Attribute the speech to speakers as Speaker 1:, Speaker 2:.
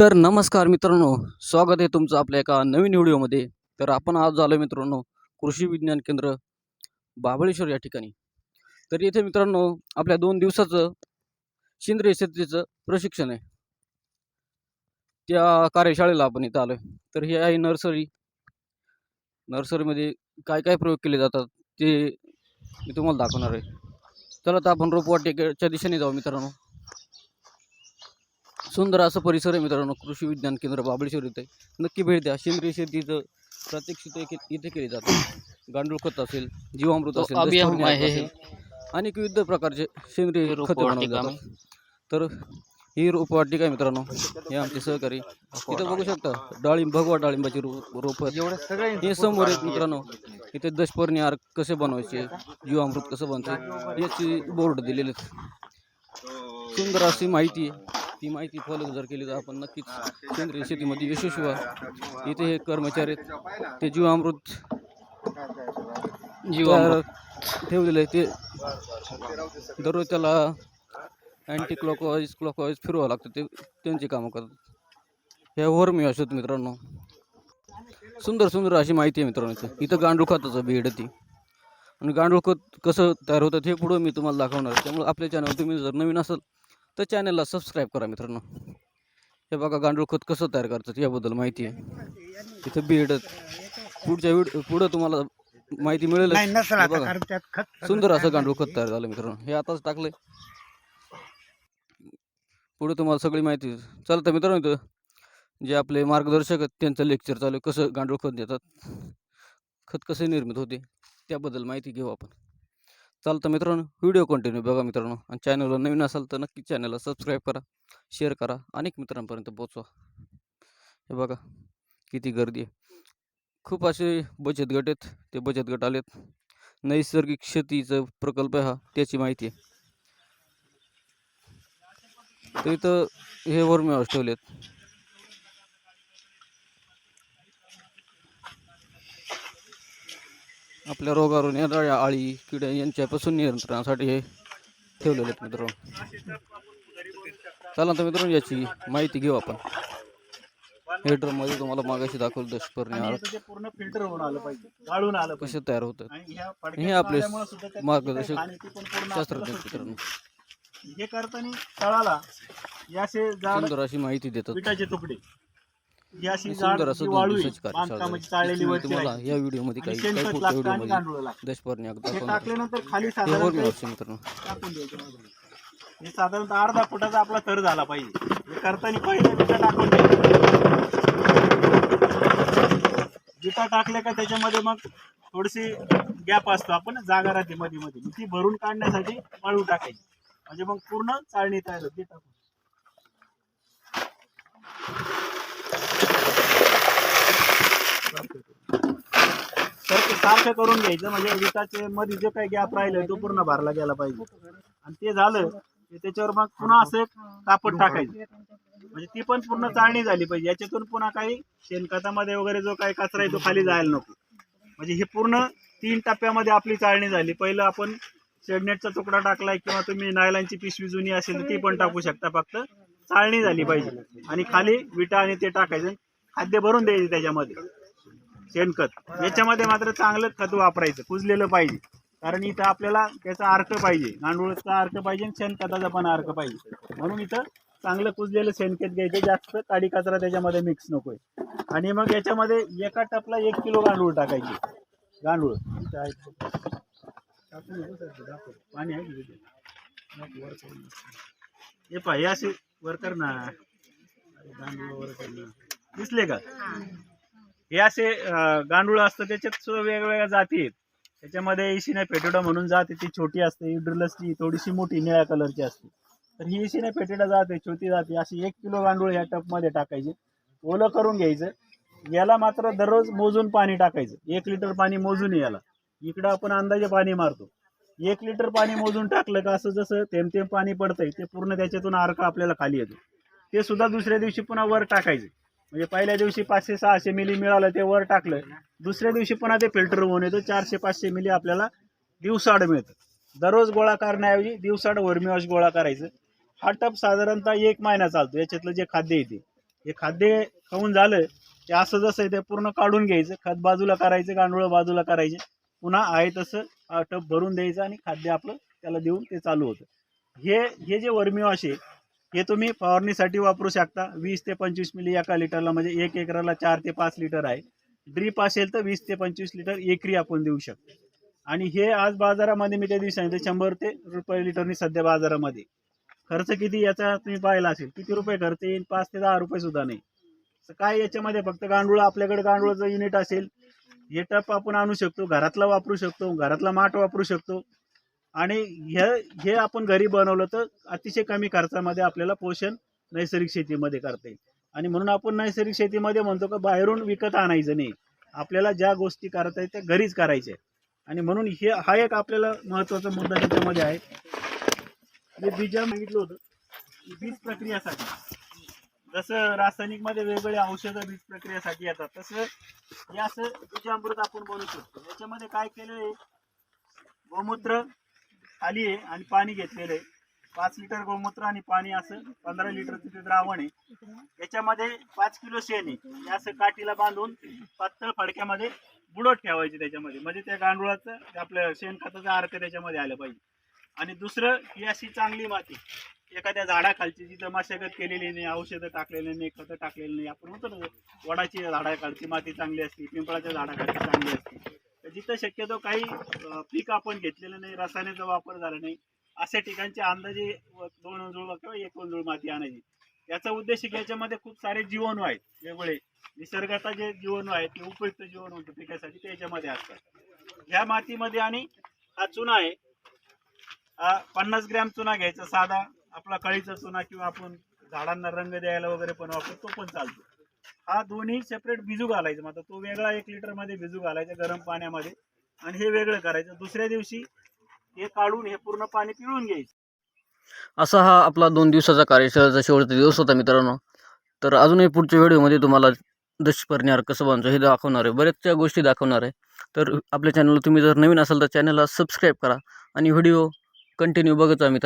Speaker 1: तर नमस्कार मित्रांनो स्वागत आहे तुमचं आपल्या एका नवीन व्हिडिओमध्ये. तर आपण आज झालो मित्रांनो कृषी विज्ञान केंद्र बाबळेश्वर या ठिकाणी. तर येथे मित्रांनो आपल्या दोन दिवसाचं सेंद्रिय शेतीचं प्रशिक्षण आहे. त्या कार्यशाळेला आपण इथं आलो आहे तर ही आहे नर्सरी. नर्सरीमध्ये काय काय प्रयोग केले जातात ते मी तुम्हाला दाखवणार आहे. चला तर आपण रोपवाटिकेच्या दिशेने जाऊ मित्रांनो. सुंदर असं परिसर आहे मित्रांनो. कृषी विज्ञान केंद्र बाबळेश्वर इथे नक्की भेट द्या. सेंद्रिय शेतीचं प्रात्यक्षिक इथे केले जाते. गांडूळ खत असेल जीवामृत असेल अनेक विविध प्रकारचे सेंद्रिय खत तर ही रोपवाटिका आहे मित्रांनो. हे आमचे सहकारी. इथं बघू शकता डाळिंब भगवा डाळिंबाची रोप रोप हे समोर आहेत मित्रांनो. इथे दशपर्णी आर कसे बनवायचे जीवामृत कसं बनते याची बोर्ड दिलेले. सुंदर अशी माहिती आहे. ती माहिती फॉलो जर केली तर आपण नक्कीच सेंद्रिय शेतीमध्ये यशस्वी व्हा इथे हे कर्मचारी आहेत. ते जीवामृत जीवामृत ठेवलेलं आहे ते दररोज त्याला अँटी क्लॉकवाईज क्लॉकवाईज फिरवावं लागतं. ते त्यांची कामं करतात. हे मी असत मित्रांनो. सुंदर सुंदर अशी माहिती आहे मित्रांनो इथं. गांडूळ खताचं बीड ती. आणि गांडूळ खत कसं तयार होतं हे पुढं मी तुम्हाला दाखवणार आहे. त्यामुळे आपल्या चॅनल तुम्ही जर नवीन असाल तर चॅनलला सबस्क्राईब करा मित्रांनो. हे बघा गांडूळ खत कसं तयार करतात याबद्दल माहिती आहे. इथं बेड पुढच्या व्हिडिओ पुढं तुम्हाला माहिती मिळेल सुंदर असं गांडूळ खत तयार झालं मित्रांनो. हे आताच टाकलंय. पुढे तुम्हाला सगळी माहिती चला तर मित्रांनो इथं. जे आपले मार्गदर्शक आहेत त्यांचं लेक्चर चालू आहे. कसं गांडूळ खत देतात. खत कसे निर्मित होते त्याबद्दल माहिती घेऊ आपण. चालतं मित्रांनो व्हिडिओ कंटिन्यू बघा मित्रांनो. आणि चॅनलवर नवीन असाल तर नक्की चॅनलला सबस्क्राईब करा शेअर करा अनेक मित्रांपर्यंत पोचवा हे बघा किती गर्दी आहे. खूप असे बचत गट आहेत. ते बचत गट आलेत. नैसर्गिक शेतीचा प्रकल्प आहे हा त्याची माहिती आहे. तर इथं हे वर्मी ठेवलेत. आपल्या रोगावरून येणाऱ्या आळी किड्या यांच्यापासून नियंत्रणासाठी हे ठेवलेले आहेत मित्रांनो. चला तर मित्रांनो याची माहिती घेऊ आपण. हे ड्रममध्ये तुम्हाला मागाशी दाखवलं दशपर्णी आळ
Speaker 2: ते पूर्ण फिल्टर होऊन आलं पाहिजे गाळून आलं पाहिजे.
Speaker 1: कसे तयार होतात?
Speaker 2: ह्या
Speaker 1: हे आपले मार्गदर्शक शास्त्रज्ञ मित्रांनो.
Speaker 2: हे करताना तळाला या असे जाड
Speaker 1: सुंदर अशी माहिती देतात.
Speaker 2: तुकडे. ही अशी
Speaker 1: आणि
Speaker 2: जाड
Speaker 1: सुंदर
Speaker 2: जी
Speaker 1: असं दोन
Speaker 2: वाळू आहे,
Speaker 1: दिवसाची कार्यशाळा
Speaker 2: बांधकामाची
Speaker 1: झाली.
Speaker 2: चाळलेली
Speaker 1: मी
Speaker 2: वरती
Speaker 1: तुम्हाला
Speaker 2: आहे.
Speaker 1: या व्हिडिओमध्ये
Speaker 2: आणि
Speaker 1: काही काही
Speaker 2: शेणखत
Speaker 1: पुढच्या
Speaker 2: लागतं आणि
Speaker 1: व्हिडिओमध्ये
Speaker 2: गांडूळ लागतं.
Speaker 1: दशपर्णी
Speaker 2: हे
Speaker 1: दाखवणार
Speaker 2: टाकल्यानंतर खाली साधारण
Speaker 1: वर्मी असते मित्रांनो.
Speaker 2: टाकून द्यायचं बाजूला. हे साधारणतः अर्धा फुटाचा आपला थर झाला पाहिजे. हे करताना पहिले बिटा टाकून द्यायचं बिटा टाकल्या का त्याच्यामध्ये मग थोडीशी गॅप असतो. आपण जागा राहते मध्ये मध्ये मग ती भरून काढण्यासाठी वाळू टाकायची. म्हणजे मग पूर्ण चाळणी तयार होते. टाकून. सारखं करून घ्यायचं म्हणजे विटाचे मध्ये जे काही गॅप राहिलं तो पूर्ण भरला गेला पाहिजे. आणि ते झालं की त्याच्यावर मग पुन्हा असं एक कापड टाकायचं. म्हणजे ती पण पूर्ण चाळणी झाली पाहिजे. याच्यातून पुन्हा काही शेणखतामध्ये वगैरे जो काही कचरा आहे तो खाली जायला नको. म्हणजे हे पूर्ण तीन टप्प्यामध्ये आपली चाळणी झाली. पहिलं आपण शेडनेटचा तुकडा टाकलाय किंवा तुम्ही नायलांची पिशवी जुनी असेल तर ती पण टाकू शकता. फक्त चाळणी झाली पाहिजे. आणि खाली विटा आणि ते टाकायचं खाद्य भरून द्यायचे त्याच्यामध्ये. शेणखत. याच्यामध्ये मात्र चांगलं खत वापरायचं कुजलेलं पाहिजे. कारण इथं आपल्याला त्याचा अर्क पाहिजे. गांडूळचा अर्क पाहिजे आणि शेणखताचा पण अर्क पाहिजे. म्हणून इथं चांगलं कुजलेलं शेणखत घ्यायचं. जास्त काडी कचरा त्याच्यामध्ये मिक्स नकोय. आणि मग याच्यामध्ये एका टपला एक किलो गांडूळ टाकायचे. गांडूळ. पाणी आहे हे पाहिजे असे वर कर ना गांडूळ वर कर ना दिसले का? हे असे गांडूळ असतं त्याच्यात सुद्धा वेगवेगळ्या जाती आहेत. त्याच्यामध्ये इशिना पेटोडा म्हणून जात आहे ती छोटी असते ड्रिलसची थोडीशी मोठी निळ्या कलरची असते. तर ही इशिना पेटोडा जाते छोटी जाते अशी एक किलो गांडूळ ह्या टपमध्ये टाकायचे ओलं करून घ्यायचं. याला मात्र दररोज मोजून पाणी टाकायचं. एक लिटर पाणी मोजून याला. इकडं आपण अंदाजे पाणी मारतो. एक लिटर पाणी मोजून टाकलं का असं जसं थेंब थेंब पाणी पडतंय ते पूर्ण त्याच्यातून आरका आपल्याला खाली येतो. ते सुद्धा दुसऱ्या दिवशी पुन्हा वर टाकायचे. म्हणजे पहिल्या दिवशी पाचशे सहाशे मिली मिळालं ते वर टाकलं. दुसऱ्या दिवशी पुन्हा ते फिल्टर होऊन येतं. चारशे पाचशे मिली आपल्याला दिवसाड मिळतं. दररोज गोळा करण्याऐवजी दिवसाड वर्मीवॉश गोळा करायचं. हा टप साधारणतः एक महिना चालतो. याच्यातलं जे खाद्य येते हे खाद्य खाऊन झालं ते असं जसं आहे ते पूर्ण काढून घ्यायचं. खत बाजूला करायचं गांडूळ बाजूला करायचे. पुन्हा आहे तसं हा टप भरून द्यायचं आणि खाद्य आपलं त्याला देऊन ते चालू होतं. हे हे जे वर्मिओश आहे हे तुम्ही फवारणीसाठी वापरू शकता. वीस ते पंचवीस मिली एका लिटरला म्हणजे एक एकराला चार ते पाच लिटर आहे. ड्रीप असेल तर वीस ते पंचवीस लिटर एकरी आपण देऊ शकतो. आणि हे आज बाजारामध्ये मी त्या दिवशी सांगितलं शंभर ते रुपये लिटरनी सध्या बाजारामध्ये. खर्च किती याचा तुम्ही पाहिला असेल किती रुपये खर्च येईल? पाच ते दहा रुपये सुद्धा नाही. तर काय याच्यामध्ये? फक्त गांडूळ आपल्याकडे गांडूळाचं युनिट असेल. हे टप आपण आणू शकतो घरातला वापरू शकतो घरातला माठ वापरू शकतो. आणि हे हे आपण घरी बनवलं तर अतिशय कमी खर्चामध्ये आपल्याला पोषण नैसर्गिक शेतीमध्ये करता येईल. आणि म्हणून आपण नैसर्गिक शेतीमध्ये म्हणतो का बाहेरून विकत आणायचं नाही. आपल्याला ज्या गोष्टी करता येईल त्या घरीच करायच्या आणि म्हणून हे हा एक आपल्याला महत्त्वाचा मुद्दा त्याच्यामध्ये आहे. जे बीजा मागितलं होतं बीज प्रक्रियासाठी. जसं रासायनिकमध्ये वेगवेगळे औषधं बीज प्रक्रियेसाठी येतात तसं हे असं बीजामृत आपण बनवू शकतो. याच्यामध्ये काय केलेलं आहे गोमूत्र खाली आहे आणि पाणी घेतलेलं आहे. पाच लिटर गोमूत्र आणि पाणी असं पंधरा लिटर तिथे द्रावण आहे. याच्यामध्ये पाच किलो शेण आहे. हे असं काठीला बांधून पातळ फडक्यामध्ये बुडत ठेवायचे त्याच्यामध्ये. म्हणजे त्या गांडुळाचं आपलं शेणखताचं अर्थ त्याच्यामध्ये आलं पाहिजे. आणि दुसरं ही अशी चांगली माती. एखाद्या झाडाखालची जिथं मशागत केलेली नाही औषधं टाकलेली नाही खतं टाकलेली नाही आपण म्हणतो ना वडाची झाडाखालची माती चांगली असते पिंपळाच्या झाडाखालची चांगली असते. जिथं शक्यतो काही पीक आपण घेतलेलं नाही रसायनाचा वापर झाला नाही अशा ठिकाणचे अंदाजे व- दोन अंजुळ किंवा एक अंजुळ माती आणायची. याचा उद्देश की याच्यामध्ये खूप सारे जीवाणू आहेत वेगवेगळे. निसर्गाचा जे जीवाणू आहेत ते उपयुक्त जीवाणू होते पिकासाठी ते याच्यामध्ये असतात. ह्या मातीमध्ये आणि हा चुना आहे हा पन्नास ग्रॅम चुना घ्यायचा साधा आपला कळीचा चुना किंवा आपण झाडांना रंग द्यायला वगैरे पण वापरतो तो पण चालतो. हा दोन्ही सेपरेट भिजू घालायचा. मग तो वेगळा एक लिटरमध्ये भिजू घालायचा गरम पाण्यामध्ये आणि हे वेगळं करायचं. दुसऱ्या दिवशी हे काढून हे पूर्ण पाणी पिळून घ्यायचं.
Speaker 1: असा हा आपला दोन दिवसाचा कार्यशाळेचा शेवटचा दिवस होता मित्रांनो. तर अजूनही पुढच्या व्हिडिओमध्ये तुम्हाला दशपर्णी कसं बनवायचं हे दाखवणार आहे. बऱ्याचशा गोष्टी दाखवणार आहे. तर आपल्या चॅनलला तुम्ही जर नवीन असाल तर चॅनलला सबस्क्राईब करा आणि व्हिडिओ कंटिन्यू बघत जा मित्र